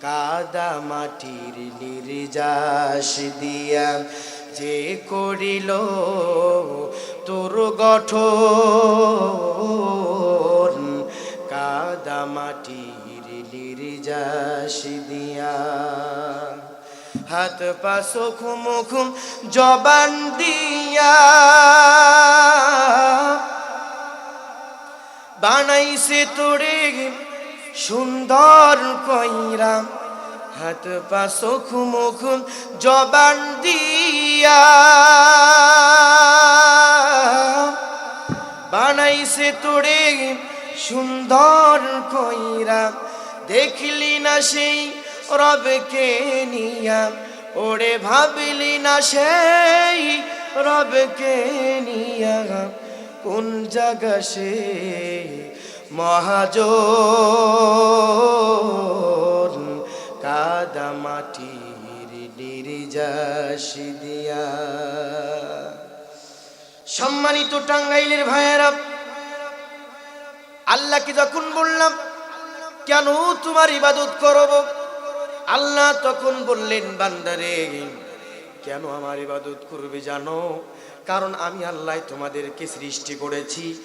কাদা মাটির নির্যাস দিয়া যে করিল তোর গঠন, কাদা মাটির নির্যাস দিয়া। হাত পা চোখুম মুখুম জবান দিয়া। বানাইছে তোরে সুন্দর কইরা হাত পা চোখু মুখুম জবান দিয়া। বানাইছে তোরে সুন্দর কইরা, দেখলি না সেই রবকে নিয়া। ওরে ভাবলি না সেই রবকে নিয়া, কোন জায়গা সে মহাজন কাদা মাটির নির্যাস দিয়া। সম্মানিত টাঙ্গাইলের ভাইয়েরা, আল্লাহকে যখন বললাম, কেন তোমার ইবাদত করব? আল্লাহ তখন বললেন, বান্দারে, কেন আমার ইবাদত করবে জানো? কারণ আমি আল্লাহ তোমাদেরকে সৃষ্টি করেছি।